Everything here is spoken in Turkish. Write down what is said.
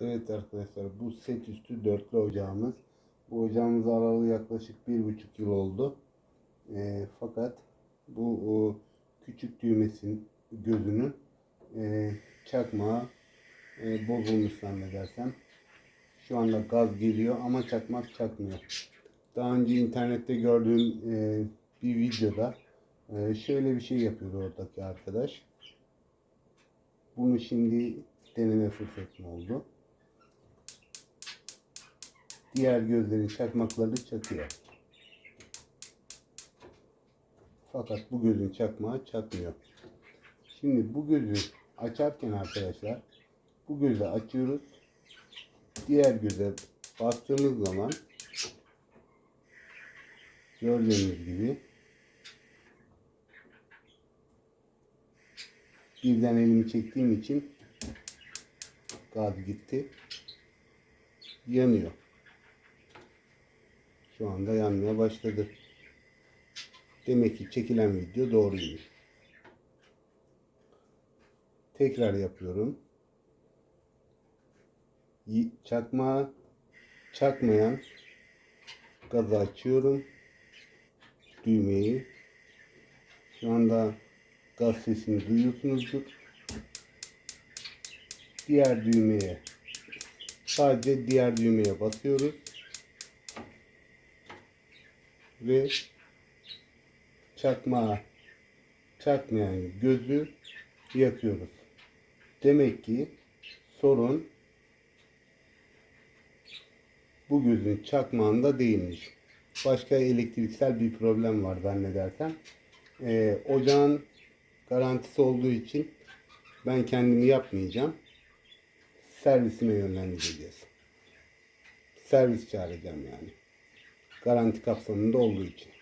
Evet arkadaşlar bu set üstü dörtlü ocağımız. Bu ocağımız aralı yaklaşık bir buçuk yıl oldu. Ee, fakat bu o, küçük düğmesin gözünün e, çakmağı e, bozulmuş zannedersem. Şu anda gaz geliyor ama çakmak çakmıyor. Daha önce internette gördüğüm e, bir videoda e, şöyle bir şey yapıyordu oradaki arkadaş. Bunu şimdi deneme fırsatım oldu. Diğer gözlerin çakmakları çakıyor. Fakat bu gözün çakmağı çakmıyor. Şimdi bu gözü açarken arkadaşlar bu gözü açıyoruz. Diğer göze bastığımız zaman gördüğünüz gibi birden elimi çektiğim için gaz gitti. Yanıyor. Şu anda yanmaya başladı. Demek ki çekilen video doğruymuş. Tekrar yapıyorum. Çakmağı çakmayan gazı açıyorum. Düğmeyi. Şu anda gaz sesini duyuyorsunuzdur. Diğer düğmeye sadece diğer düğmeye basıyoruz. Ve çakmağı çakmayan gözü yakıyoruz. Demek ki sorun bu gözün çakmağında değilmiş. Başka elektriksel bir problem var zannedersem. Ee, ocağın garantisi olduğu için ben kendimi yapmayacağım. Servisime yönlendireceğiz. Servis çağıracağım yani. Garanti kapsamında olduğu için.